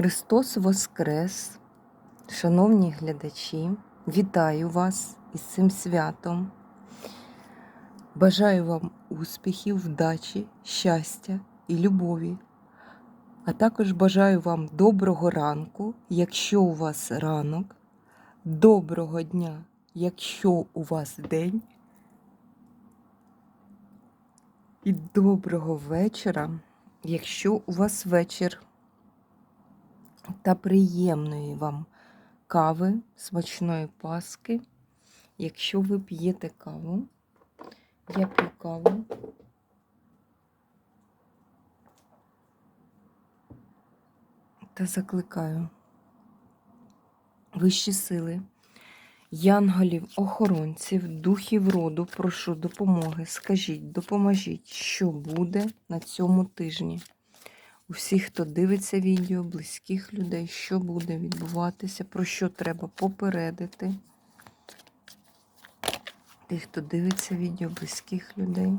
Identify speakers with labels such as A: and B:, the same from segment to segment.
A: Христос Воскрес! Шановні глядачі, вітаю вас із цим святом. Бажаю вам успіхів, вдачі, щастя і любові. А також бажаю вам доброго ранку, якщо у вас ранок, доброго дня, якщо у вас день. І доброго вечора, якщо у вас вечір та приємної вам кави, смачної паски. Якщо ви п'єте каву, я п'ю каву. Та закликаю вищі сили, янголів, охоронців, духів роду, прошу допомоги. Скажіть, допоможіть, що буде на цьому тижні у всіх, хто дивиться відео, близьких людей, що буде відбуватися, про що треба попередити. Тих, хто дивиться відео, близьких людей.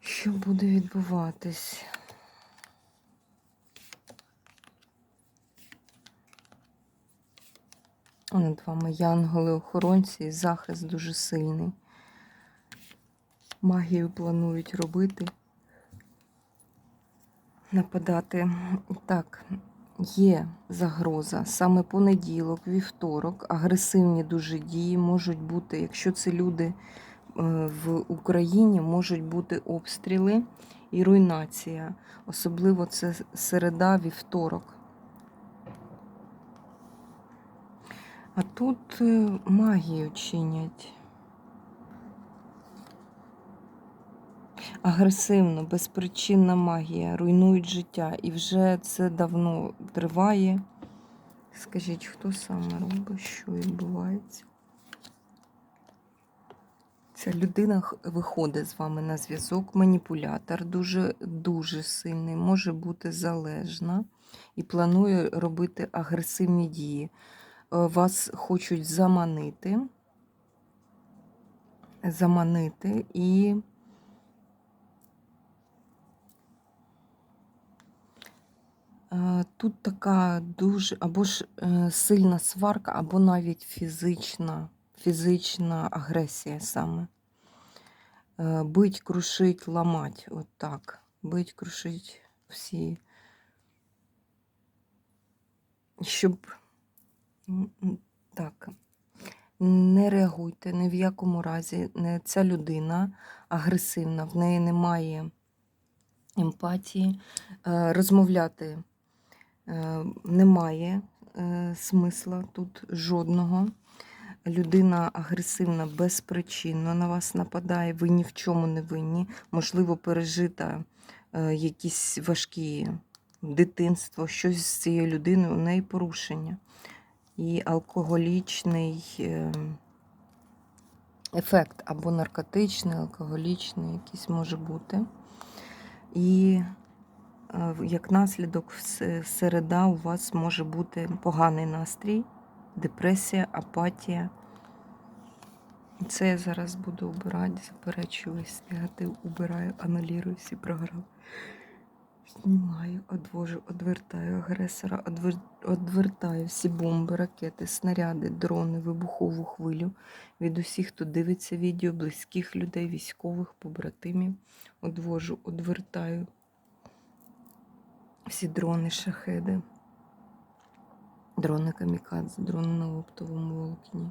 A: Що буде відбуватись? Над вами янголи-охоронці і захист дуже сильний. Магію планують робити, нападати. Так, є загроза. Саме понеділок, вівторок, агресивні дуже дії можуть бути, якщо це люди е, в Україні, можуть бути обстріли і руйнація. Особливо це середа, вівторок. А тут е, магію чинять. Агресивно, безпричинна магія, руйнують життя. І вже це давно триває. Скажіть, хто саме робить, що відбувається? Ця людина виходить з вами на зв'язок, маніпулятор, дуже дуже сильний, може бути залежна і планує робити агресивні дії. Е, Вас хочуть заманити, заманити і е, тут така дуже або ж е, сильна сварка, або навіть фізична, фізична агресія саме. Бить, крушить, ламать. От так. Бить, крушить всі. Щоб Так. Не реагуйте ні в якому разі. Ця людина агресивна, в неї немає емпатії. Е, Розмовляти е, немає е, смисла тут жодного. Людина агресивна безпричинно на вас нападає, ви ні в чому не винні. Можливо, пережита якісь важкі дитинство, щось з цією людиною, у неї порушення і алкоголічний е, ефект, або наркотичний, алкоголічний якийсь може бути. І е, як наслідок, середа у вас може бути поганий настрій, депресія, апатія. Це я зараз буду обирати, заперечую весь негатив, убираю, анулюю всі програми. Знімаю, одвожу, одвертаю агресора, одвер... одвертаю всі бомби, ракети, снаряди, дрони, вибухову хвилю від усіх, хто дивиться відео, близьких людей, військових, побратимів. Одвожу, одвертаю всі дрони, шахеди, дрони камікадзе, дрони на оптовому волокні.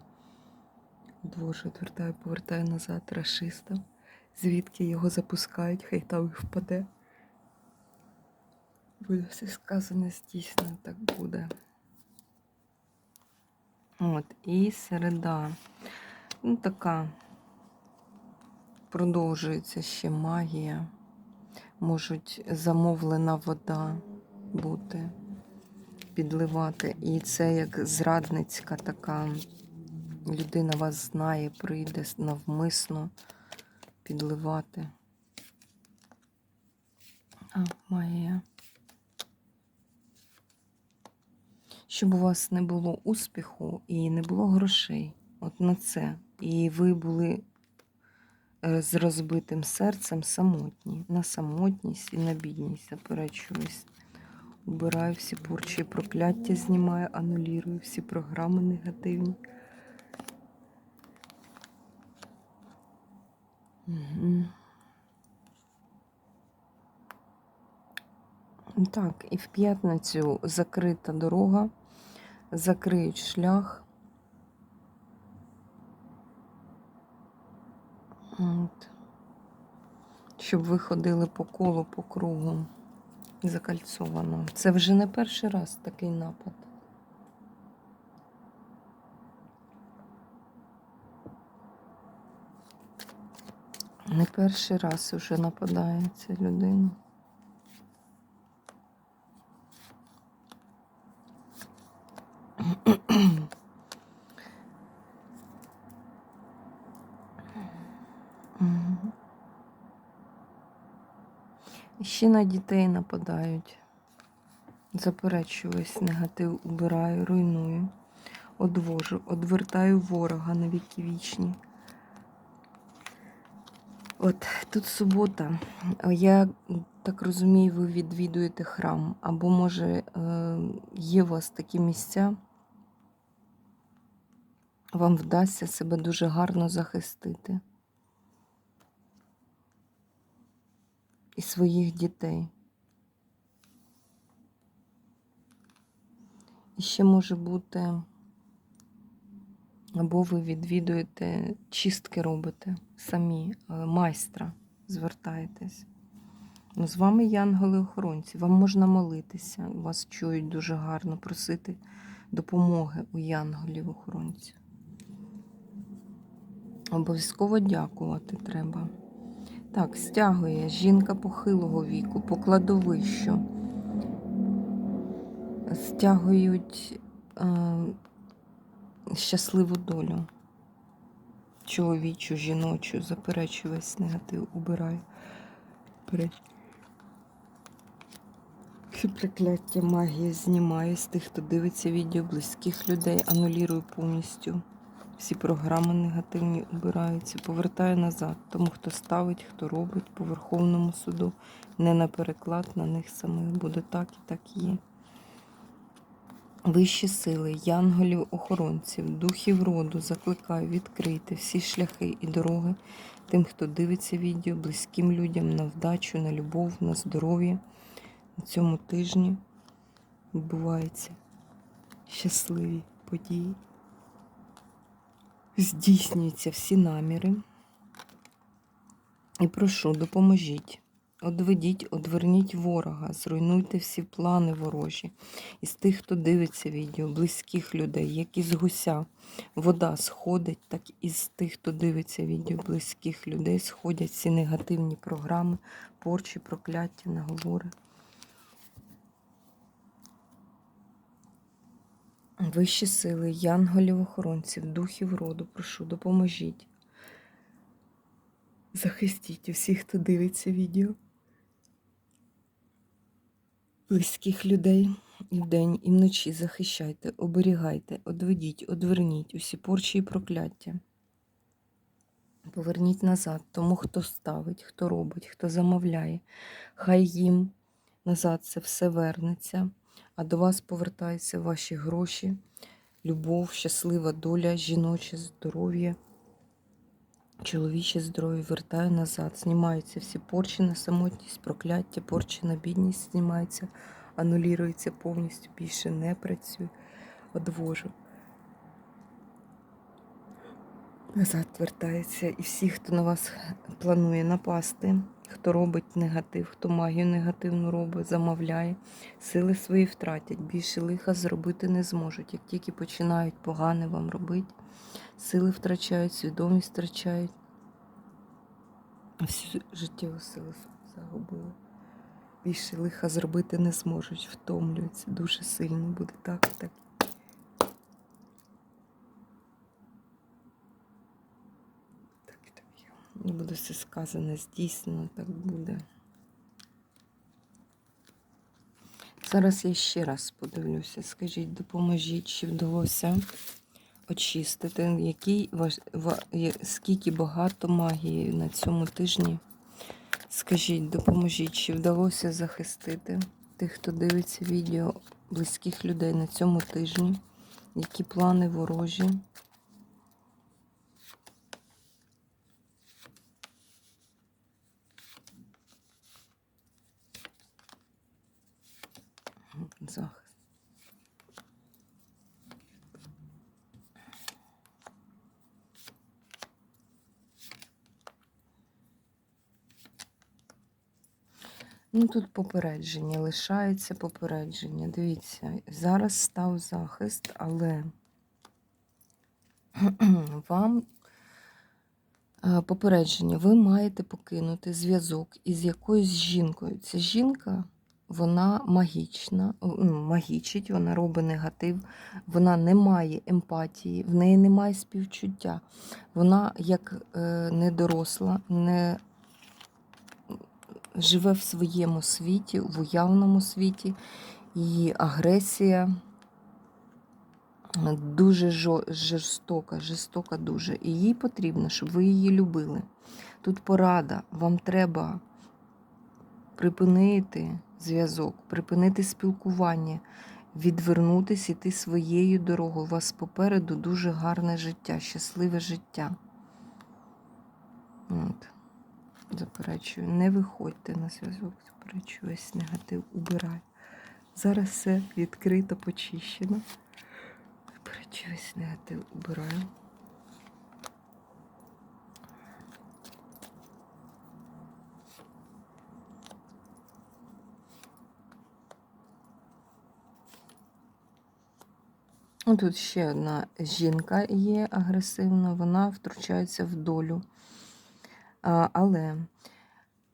A: Одвожу, одвертаю, повертаю назад рашиста. Звідки його запускають, хай там і впаде. Буде все сказане здійснено, так буде. От, і середа. Ну, така продовжується ще магія. Можуть замовлена вода бути, підливати. І це як зрадницька така людина вас знає, прийде навмисно підливати. А, магія. Щоб у вас не було успіху і не було грошей. От на це і ви були е, з розбитим серцем самотні. На самотність і на бідність заперечуюсь. Убираю всі порчі прокляття, знімаю, анулірую всі програми негативні. Угу. Так, і в п'ятницю закрита дорога, закриють шлях. От. Щоб ви ходили по колу, по кругу закальцовано. Це вже не перший раз такий напад. Не перший раз вже нападає ця людина. Ще на дітей нападають. Заперечуюсь, негатив убираю, руйную, одвожу, одвертаю ворога на віки вічні. От тут субота. Я так розумію, ви відвідуєте храм. Або, може, е, є у вас такі місця, вам вдасться себе дуже гарно захистити. І своїх дітей. І ще може бути, або ви відвідуєте, чистки робите самі, е, майстра звертаєтесь. Ну, з вами янголи-охоронці, вам можна молитися, вас чують дуже гарно, просити допомоги у янголів-охоронців. Обов'язково дякувати треба. Так, стягує жінка похилого віку, по кладовищу. Стягують е, щасливу долю. Чоловічу, жіночу, заперечую весь негатив, убираю. Прокляття магії знімаю з тих, хто дивиться відео близьких людей, анулірую повністю. Всі програми негативні убираються, повертаю назад. Тому хто ставить, хто робить по Верховному суду, не на переклад на них самих. Буде так і так є. Вищі сили, янголів, охоронців, духів роду закликаю відкрити всі шляхи і дороги тим, хто дивиться відео, близьким людям на вдачу, на любов, на здоров'я. На цьому тижні відбуваються щасливі події. Здійснюються всі наміри. І прошу, допоможіть. Одведіть, одверніть ворога, зруйнуйте всі плани ворожі. Із тих, хто дивиться відео, близьких людей, як із гуся вода сходить, так і з тих, хто дивиться відео, близьких людей, сходять всі негативні програми, порчі, прокляття, наговори. Вищі сили, янголів-охоронців, духів роду, прошу, допоможіть. Захистіть усіх, хто дивиться відео. Близьких людей і вдень, і вночі захищайте, оберігайте, одведіть, одверніть усі порчі і прокляття. Поверніть назад тому, хто ставить, хто робить, хто замовляє. Хай їм назад це все вернеться, а до вас повертаються ваші гроші, любов, щаслива доля, жіноче здоров'я. Чоловіче здоров'я вертаю назад, знімаються всі порчі на самотність, прокляття, порчі на бідність знімаються, анулюється повністю, більше не працюю, одвожу. Назад вертається і всі, хто на вас планує напасти, хто робить негатив, хто магію негативну робить, замовляє, сили свої втратять, більше лиха зробити не зможуть. Як тільки починають погане вам робити, сили втрачають, свідомість втрачають. Всю життєву силу загубили. Більше лиха зробити не зможуть, втомлюються дуже сильно буде так. Так І буде все сказане, здійснено, так буде. Зараз я ще раз подивлюся. Скажіть, допоможіть, чи вдалося очистити, який скільки багато магії на цьому тижні. Скажіть, допоможіть, чи вдалося захистити тих, хто дивиться відео близьких людей на цьому тижні? Які плани ворожі? Захист. Ну, тут попередження, лишається попередження. Дивіться, зараз став захист, але вам е, попередження, ви маєте покинути зв'язок із якоюсь жінкою. Ця жінка, вона магічна, ну, магічить, вона робить негатив, вона не має емпатії, в неї немає співчуття. Вона як е, недоросла, не живе в своєму світі, в уявному світі, її агресія дуже жорстока, жорстока дуже. І їй потрібно, щоб ви її любили. Тут порада, вам треба припинити зв'язок, припинити спілкування, відвернутися, йти своєю дорогою. У вас попереду дуже гарне життя, щасливе життя. От. Заперечую, не виходьте на зв'язок, заперечую, весь негатив убираю. Зараз все відкрито, почищено. Заперечую, весь негатив убираю. Ну, Тут ще одна жінка є агресивна, вона втручається в долю. Але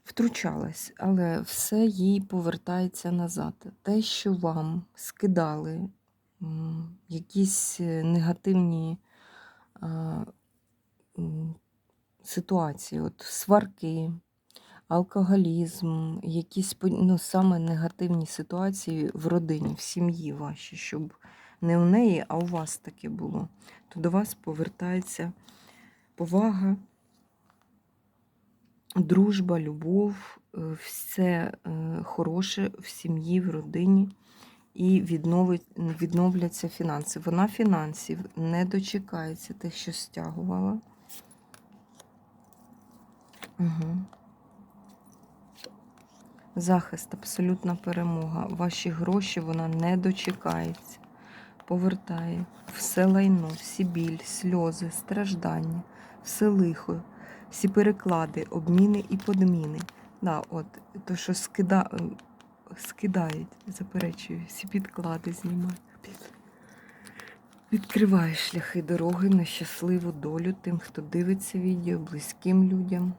A: втручалась, але все їй повертається назад. Те, що вам скидали якісь е, негативні ситуації, от сварки, алкоголізм, якісь ну, саме негативні ситуації в родині, в сім'ї вашій, щоб не у неї, а у вас таке було, то до вас повертається повага дружба, любов, е, все е, хороше в сім'ї, в родині і відновляться фінанси. Вона фінансів не дочекається тих, що стягувала. Угу. Захист, абсолютна перемога. Ваші гроші вона не дочекається. Повертає все лайно, всі біль, сльози, страждання, все лихо, всі переклади, обміни і подміни. Да, от, то, що скида... скидають, заперечую, всі підклади знімають. Відкриває шляхи дороги на щасливу долю тим, хто дивиться відео, близьким людям.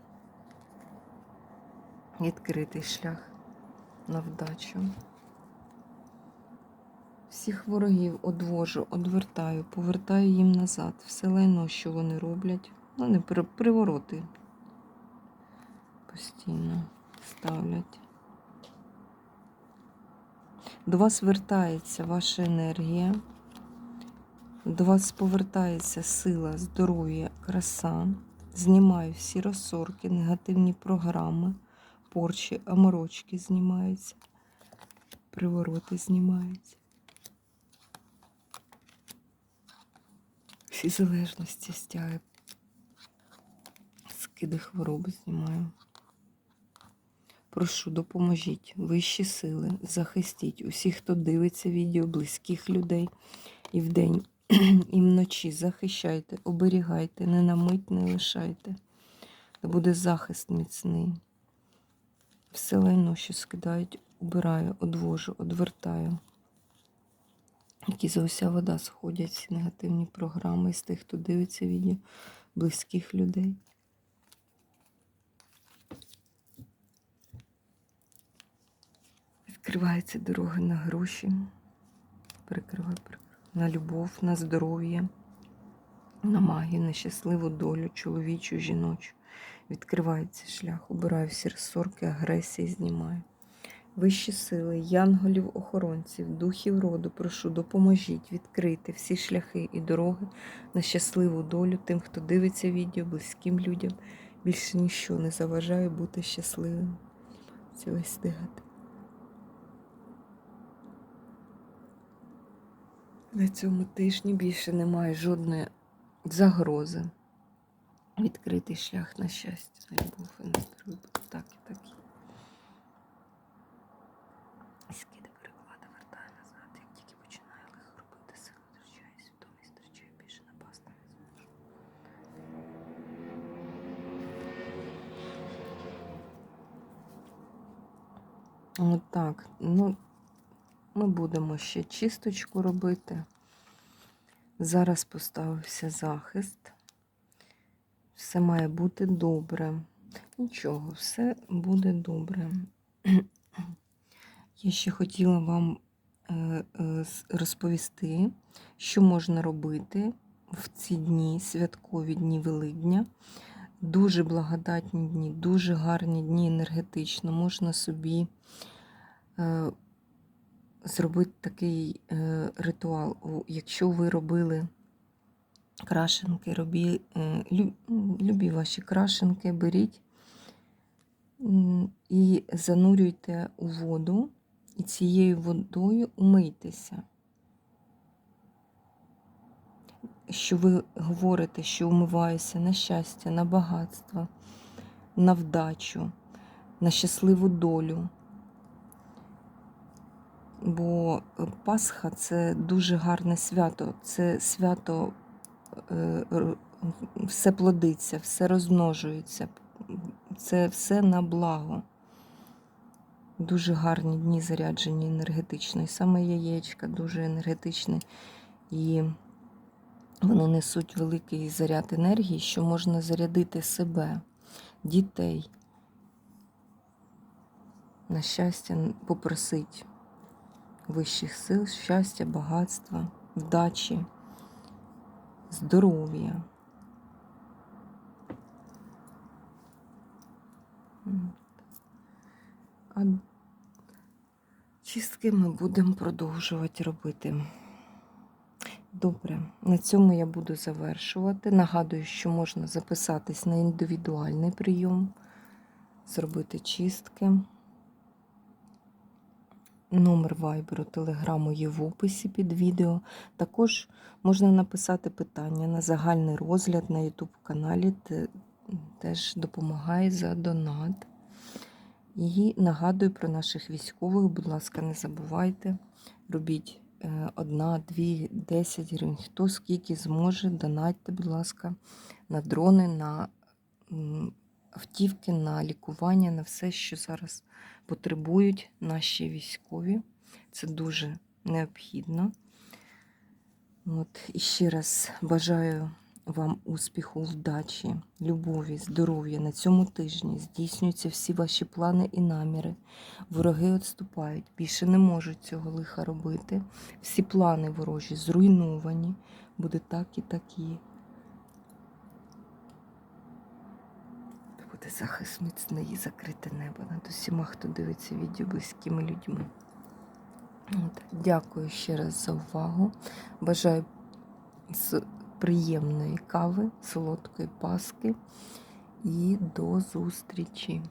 A: Відкритий шлях на вдачу. Всіх ворогів одвожу, одвертаю, повертаю їм назад. Все лайно, що вони роблять. Вони при- привороти постійно ставлять. До вас вертається ваша енергія, до вас повертається сила, здоров'я, краса. Знімаю всі розсорки, негативні програми, порчі, аморочки знімаються, привороти знімаються. Всі залежності стяги. Скиди хвороби знімаю. Прошу, допоможіть, вищі сили, захистіть усіх, хто дивиться відео, близьких людей і вдень, і вночі. Захищайте, оберігайте, не на мить не лишайте. Да буде захист міцний. Все лайно, що скидають, убираю, одвожу, одвертаю. Які за уся вода сходять всі негативні програми з тих, хто дивиться відео, близьких людей. Відкриваються дороги на гроші. Перекриваю, перекриваю. На любов, на здоров'я, на магію, на щасливу долю, чоловічу, жіночу. Відкривається шлях, убираю всі розсорки, агресії знімаю. Вищі сили, янголів, охоронців, духів роду, прошу, допоможіть відкрити всі шляхи і дороги на щасливу долю тим, хто дивиться відео, близьким людям. Більше ніщо не заважає бути щасливим. Цього стигати. На цьому тижні більше немає жодної загрози. Відкритий шлях на щастя, на любов і на здоров'я і так. є. Скиди переклади вертає назад, як тільки починає лихо робити силу, втрачає свідомість, втрачає більше напасти не зможу. От так. Ну, ми будемо ще чисточку робити. Зараз поставився захист. Все має бути добре. Нічого, все буде добре. Я ще хотіла вам е, е, розповісти, що можна робити в ці дні, святкові дні Великдня. Дуже благодатні дні, дуже гарні дні енергетично. Можна собі е, зробити такий е, ритуал. Якщо ви робили крашенки, робі, е, лю- любі ваші крашенки, беріть і занурюйте у воду, і цією водою умийтеся. Що ви говорите, що умиваюся на щастя, на багатство, на вдачу, на щасливу долю. Бо Пасха це дуже гарне свято. Це свято е, все плодиться, все розмножується. Це все на благо. Дуже гарні дні заряджені енергетично. І саме яєчка дуже енергетичне. І вони несуть великий заряд енергії, що можна зарядити себе, дітей. На щастя, попросить вищих сил, щастя, багатства, вдачі, здоров'я. А чистки ми будемо продовжувати робити. Добре, на цьому я буду завершувати. Нагадую, що можна записатись на індивідуальний прийом, зробити чистки. Номер вайберу, телеграму є в описі під відео. Також можна написати питання на загальний розгляд на YouTube каналі, те- теж допомагає за донат. І нагадую про наших військових, будь ласка, не забувайте. Робіть одна, дві, десять гривень. Хто скільки зможе, донатьте, будь ласка, на дрони, на автівки, на лікування, на все, що зараз потребують наші військові. Це дуже необхідно. От, і ще раз бажаю вам успіху, вдачі, любові, здоров'я на цьому тижні. Здійснюються всі ваші плани і наміри. Вороги відступають, більше не можуть цього лиха робити. Всі плани ворожі зруйновані. Буде так і так і. Буде захист міцний закрите небо над усіма, хто дивиться відео близькими людьми. От. Дякую ще раз за увагу. Бажаю приємної кави, солодкої паски і до зустрічі!